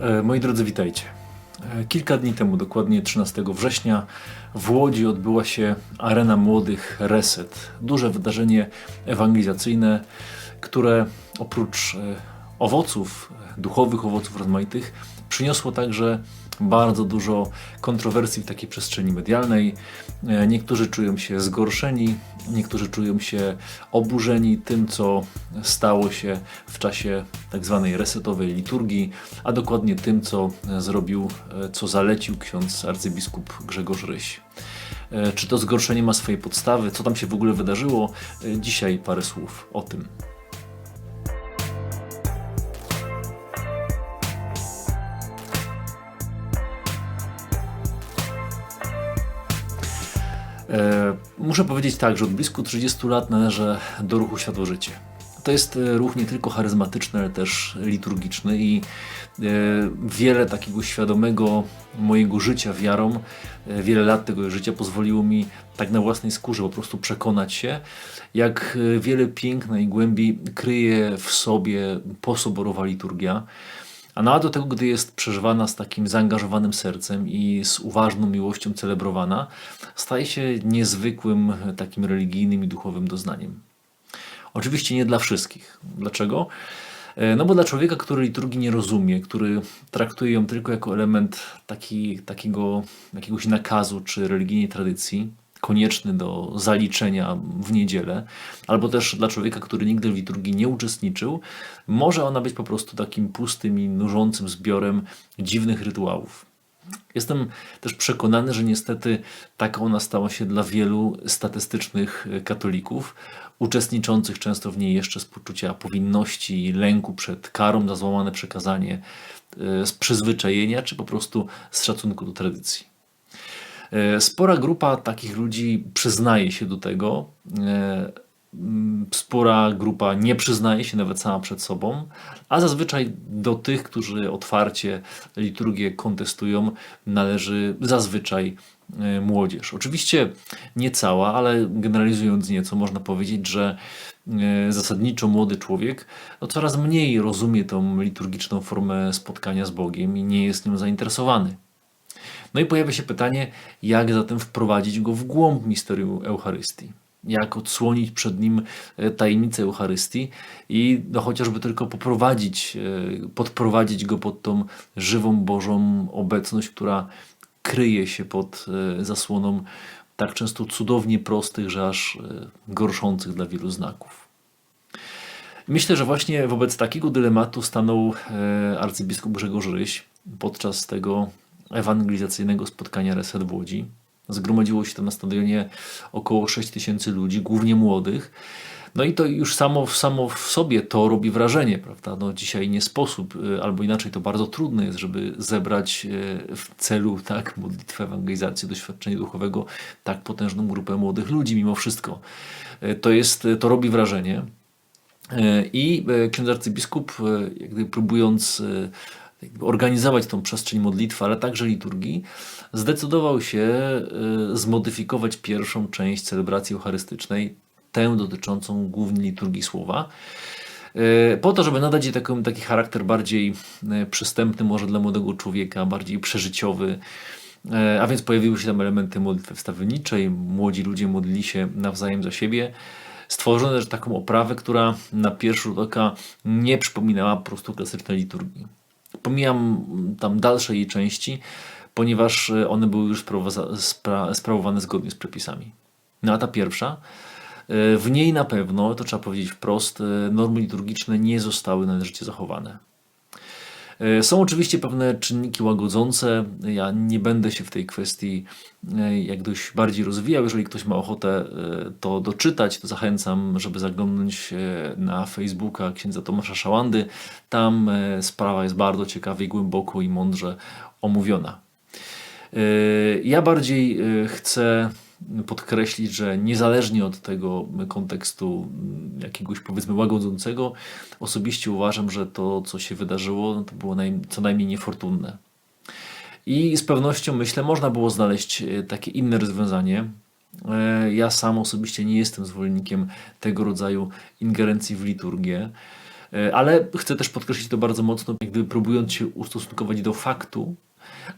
E, Moi drodzy, witajcie. E, Kilka dni temu, dokładnie 13 września, w Łodzi odbyła się Arena Młodych Reset. Duże wydarzenie ewangelizacyjne, które oprócz e, owoców, duchowych owoców rozmaitych, przyniosło także bardzo dużo kontrowersji w takiej przestrzeni medialnej. E, Niektórzy czują się zgorszeni, niektórzy czują się oburzeni tym, co stało się w czasie tak zwanej resetowej liturgii, a dokładnie tym, co e, zrobił, e, co zalecił ksiądz arcybiskup Grzegorz Ryś. Czy to zgorszenie ma swoje podstawy? Co tam się w ogóle wydarzyło? Dzisiaj parę słów o tym. Muszę powiedzieć tak, że od blisko 30 lat należę do ruchu Światło Życie. To jest e, ruch nie tylko charyzmatyczny, ale też liturgiczny i e, wiele takiego świadomego mojego życia wiarą, e, wiele lat tego życia pozwoliło mi tak na własnej skórze po prostu przekonać się, jak e, wiele piękna i głębi kryje w sobie posoborowa liturgia. A no a do tego, gdy jest przeżywana z takim zaangażowanym sercem i z uważną miłością celebrowana, staje się niezwykłym takim religijnym i duchowym doznaniem. Oczywiście nie dla wszystkich. Dlaczego? E, No bo dla człowieka, który liturgii nie rozumie, który traktuje ją tylko jako element taki, takiego jakiegoś nakazu czy religijnej tradycji, konieczny do zaliczenia w niedzielę, albo też dla człowieka, który nigdy w liturgii nie uczestniczył, może ona być po prostu takim pustym i nużącym zbiorem dziwnych rytuałów. Jestem też przekonany, że niestety taka ona stała się dla wielu statystycznych katolików, uczestniczących często w niej jeszcze z poczucia powinności i lęku przed karą za złamane przekazanie, e, z przyzwyczajenia czy po prostu z szacunku do tradycji. E, Spora grupa takich ludzi przyznaje się do tego. e, Spora grupa nie przyznaje się nawet sama przed sobą, a zazwyczaj do tych, którzy otwarcie liturgię kontestują, należy zazwyczaj e, młodzież. Oczywiście nie cała, ale generalizując nieco, można powiedzieć, że zasadniczo młody człowiek no, coraz mniej rozumie tą liturgiczną formę spotkania z Bogiem i nie jest nią zainteresowany. No i pojawia się pytanie, jak zatem wprowadzić go w głąb misterium Eucharystii. Jak odsłonić przed nim e, tajemnicę Eucharystii i no, chociażby tylko poprowadzić, e, podprowadzić go pod tą żywą Bożą obecność, która kryje się pod e, zasłoną tak często cudownie prostych, że aż gorszących dla wielu znaków. Myślę, że właśnie wobec takiego dylematu stanął arcybiskup Grzegorz Ryś podczas tego ewangelizacyjnego spotkania Reset w Łodzi. Zgromadziło się tam na stadionie około 6 tysięcy ludzi, głównie młodych. No i to już samo, samo w sobie to robi wrażenie, prawda? No dzisiaj nie sposób, y, albo inaczej to bardzo trudne jest, żeby zebrać y, w celu tak modlitwy ewangelizacji, doświadczenia duchowego tak potężną grupę młodych ludzi mimo wszystko. Y, To jest, to robi wrażenie. I ksiądz arcybiskup, jak gdyby próbując jakby organizować tą przestrzeń modlitwy, ale także liturgii, zdecydował się e, zmodyfikować pierwszą część celebracji eucharystycznej, tę dotyczącą głównie liturgii słowa, e, po to, żeby nadać jej taki, taki charakter bardziej e, przystępny może dla młodego człowieka, bardziej przeżyciowy. A więc pojawiły się tam elementy modlitwy wstawienniczej, młodzi ludzie modlili się nawzajem za siebie. Stworzono też taką oprawę, która na pierwszy rzut oka nie przypominała po prostu klasycznej liturgii. Pomijam mm, tam dalsze jej części, ponieważ e, one były już sprawowane zgodnie z przepisami. No a ta pierwsza, e, w niej na pewno, to trzeba powiedzieć wprost, e, normy liturgiczne nie zostały należycie zachowane. E, Są oczywiście pewne czynniki łagodzące. Ja nie będę się w tej kwestii e, jak dość bardziej rozwijał. Jeżeli ktoś ma ochotę e, to doczytać, to zachęcam, żeby zaglądnąć na Facebooka księdza Tomasza Szałandy. Tam sprawa jest bardzo ciekawie, głęboko i mądrze omówiona. Ja bardziej chcę podkreślić, że niezależnie od tego kontekstu mm, jakiegoś powiedzmy łagodzącego, osobiście uważam, że to, co się wydarzyło, no to było naj, co najmniej niefortunne. I z pewnością myślę, można było znaleźć e, takie inne rozwiązanie. E, Ja sam osobiście nie jestem zwolennikiem tego rodzaju ingerencji w liturgię. E, Ale chcę też podkreślić to bardzo mocno, gdyby próbując się ustosunkować do faktu,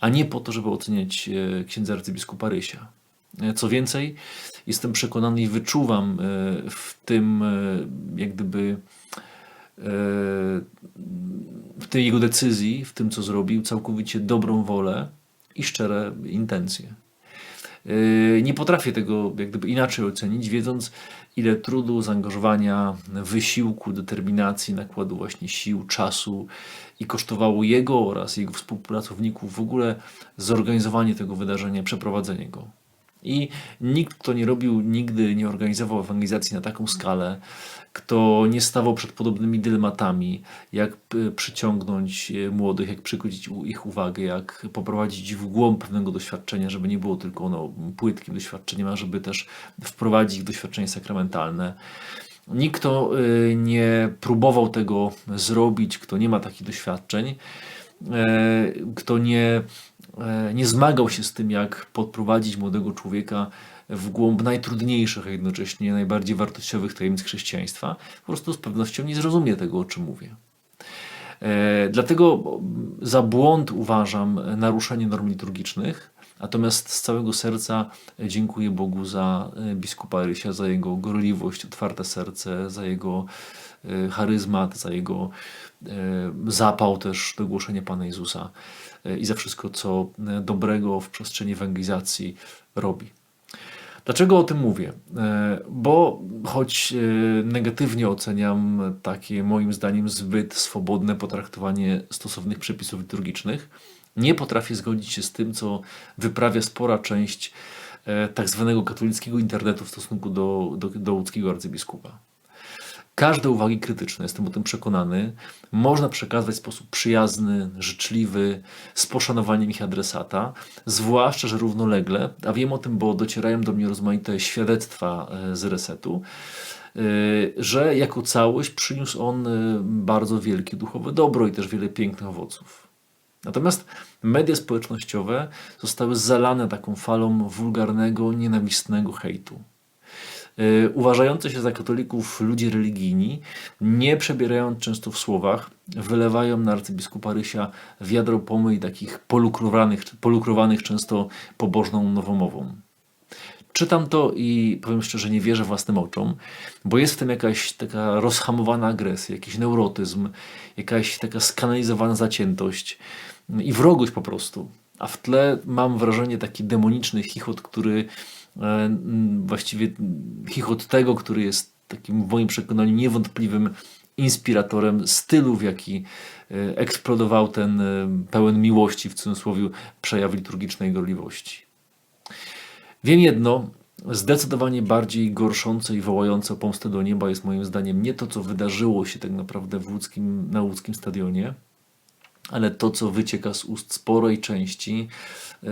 a nie po to, żeby oceniać księdza arcybiskupa Rysia. E, Co więcej, jestem przekonany i wyczuwam e, w tym, e, jak gdyby, w tej jego decyzji, w tym co zrobił, całkowicie dobrą wolę i szczere intencje. Nie potrafię tego jak gdyby inaczej ocenić, wiedząc ile trudu, zaangażowania, wysiłku, determinacji, nakładu właśnie sił, czasu i kosztowało jego oraz jego współpracowników w ogóle zorganizowanie tego wydarzenia, przeprowadzenie go. I nikt, kto nie robił nigdy, nie organizował ewangelizacji na taką skalę, kto nie stawał przed podobnymi dylematami, jak p- przyciągnąć e, młodych, jak przykuć u- ich uwagę, jak poprowadzić w głąb pewnego doświadczenia, żeby nie było tylko ono płytkim doświadczeniem, a żeby też wprowadzić ich doświadczenie sakramentalne. Nikt, kto y, nie próbował tego zrobić, kto nie ma takich doświadczeń, e, kto nie, e, nie zmagał się z tym, jak podprowadzić młodego człowieka w głąb najtrudniejszych, a jednocześnie najbardziej wartościowych tajemnic chrześcijaństwa, po prostu z pewnością nie zrozumie tego, o czym mówię. E, Dlatego za błąd uważam naruszenie norm liturgicznych, natomiast z całego serca dziękuję Bogu za e, biskupa Rysia, za jego gorliwość, otwarte serce, za jego e, charyzmat, za jego e, zapał też do głoszenia Pana Jezusa e, i za wszystko, co e, dobrego w przestrzeni ewangelizacji robi. Dlaczego o tym mówię? E, Bo choć e, negatywnie oceniam takie moim zdaniem zbyt swobodne potraktowanie stosownych przepisów liturgicznych, nie potrafię zgodzić się z tym, co wyprawia spora część e, tak zwanego katolickiego internetu w stosunku do, do, do łódzkiego arcybiskupa. Każde uwagi krytyczne, jestem o tym przekonany, można przekazać w sposób przyjazny, życzliwy, z poszanowaniem ich adresata, zwłaszcza, że równolegle, a wiem o tym, bo docierają do mnie rozmaite świadectwa e, z resetu, e, że jako całość przyniósł on e, bardzo wielkie duchowe dobro i też wiele pięknych owoców. Natomiast media społecznościowe zostały zalane taką falą wulgarnego, nienawistnego hejtu. Y, Uważający się za katolików ludzie religijni, nie przebierając często w słowach, wylewają na arcybiskupa Rysia wiadro pomyj takich polukrowanych, polukrowanych często pobożną nowomową. Czytam to i powiem szczerze, nie wierzę własnym oczom, bo jest w tym jakaś taka rozhamowana agresja, jakiś neurotyzm, jakaś taka skanalizowana zaciętość i wrogość po prostu. A w tle mam wrażenie taki demoniczny chichot, który właściwie chichot tego, który jest takim w moim przekonaniu niewątpliwym inspiratorem stylu, w jaki e, eksplodował ten e, pełen miłości w cudzysłowie przejaw liturgicznej gorliwości. Wiem jedno, zdecydowanie bardziej gorszące i wołające o pomstę do nieba jest moim zdaniem nie to, co wydarzyło się tak naprawdę w łódzkim, na łódzkim stadionie, ale to, co wycieka z ust sporej części e,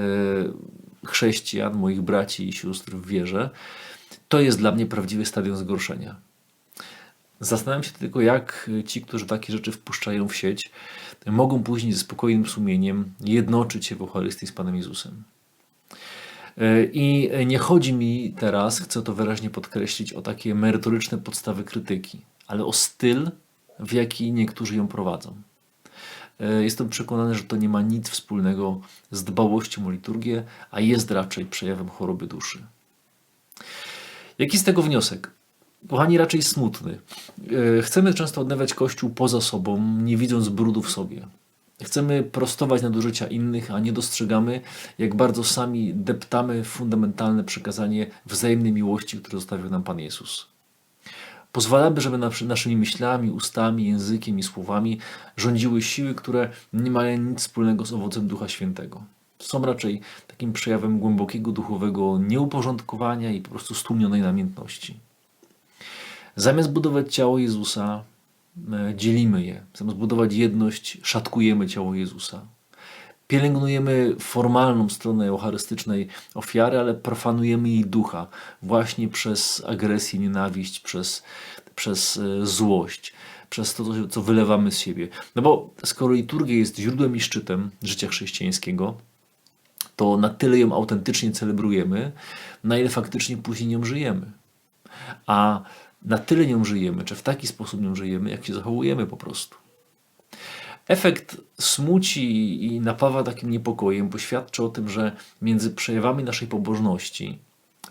chrześcijan, moich braci i sióstr w wierze, to jest dla mnie prawdziwy stadion zgorszenia. Zastanawiam się tylko, jak ci, którzy takie rzeczy wpuszczają w sieć, mogą później ze spokojnym sumieniem jednoczyć się w Eucharystii z Panem Jezusem. I nie chodzi mi teraz, chcę to wyraźnie podkreślić, o takie merytoryczne podstawy krytyki, ale o styl, w jaki niektórzy ją prowadzą. E, Jestem przekonany, że to nie ma nic wspólnego z dbałością o liturgię, a jest raczej przejawem choroby duszy. Jaki z tego wniosek? Kochani, raczej smutny. E, Chcemy często odnawiać Kościół poza sobą, nie widząc brudu w sobie. Chcemy prostować nadużycia innych, a nie dostrzegamy, jak bardzo sami deptamy fundamentalne przekazanie wzajemnej miłości, które zostawił nam Pan Jezus. Pozwalamy, żeby naszy- naszymi myślami, ustami, językiem i słowami rządziły siły, które nie mają nic wspólnego z owocem Ducha Świętego. Są raczej takim przejawem głębokiego duchowego nieuporządkowania i po prostu stłumionej namiętności. Zamiast budować ciało Jezusa, e, dzielimy je. Zamiast budować jedność, szatkujemy ciało Jezusa. Pielęgnujemy formalną stronę eucharystycznej ofiary, ale profanujemy jej ducha właśnie przez agresję, nienawiść, przez, przez e, złość, przez to, co wylewamy z siebie. No bo skoro liturgia jest źródłem i szczytem życia chrześcijańskiego, to na tyle ją autentycznie celebrujemy, na ile faktycznie później nią żyjemy. A na tyle nią żyjemy, czy w taki sposób nią żyjemy, jak się zachowujemy po prostu. Efekt smuci i napawa takim niepokojem, bo świadczy o tym, że między przejawami naszej pobożności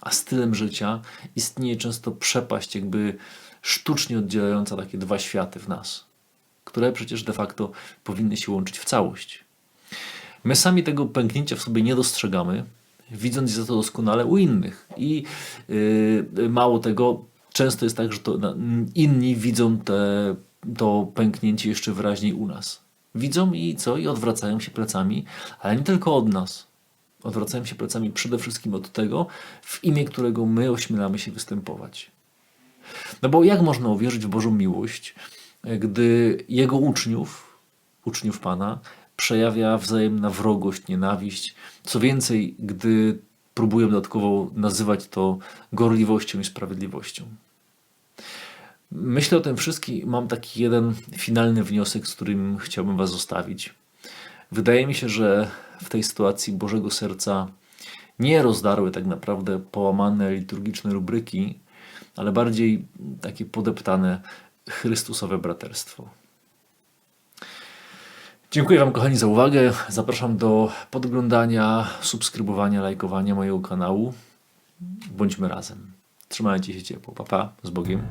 a stylem życia istnieje często przepaść, jakby sztucznie oddzielająca takie dwa światy w nas, które przecież de facto powinny się łączyć w całość. My sami tego pęknięcia w sobie nie dostrzegamy, widząc za to doskonale u innych. I yy, mało tego, często jest tak, że to inni widzą te, to pęknięcie jeszcze wyraźniej u nas. Widzą i co? I odwracają się plecami, ale nie tylko od nas. Odwracają się plecami przede wszystkim od tego, w imię którego my ośmielamy się występować. No bo jak można uwierzyć w Bożą miłość, gdy Jego uczniów, uczniów Pana, przejawia wzajemna wrogość, nienawiść. Co więcej, gdy próbują dodatkowo nazywać to gorliwością i sprawiedliwością. Myślę o tym wszystkim, mam taki jeden finalny wniosek, z którym chciałbym Was zostawić. Wydaje mi się, że w tej sytuacji Bożego Serca nie rozdarły tak naprawdę połamane liturgiczne rubryki, ale bardziej takie podeptane Chrystusowe braterstwo. Dziękuję Wam, kochani, za uwagę. Zapraszam do podglądania, subskrybowania, lajkowania mojego kanału. Bądźmy razem. Trzymajcie się ciepło. Pa, pa. Z Bogiem.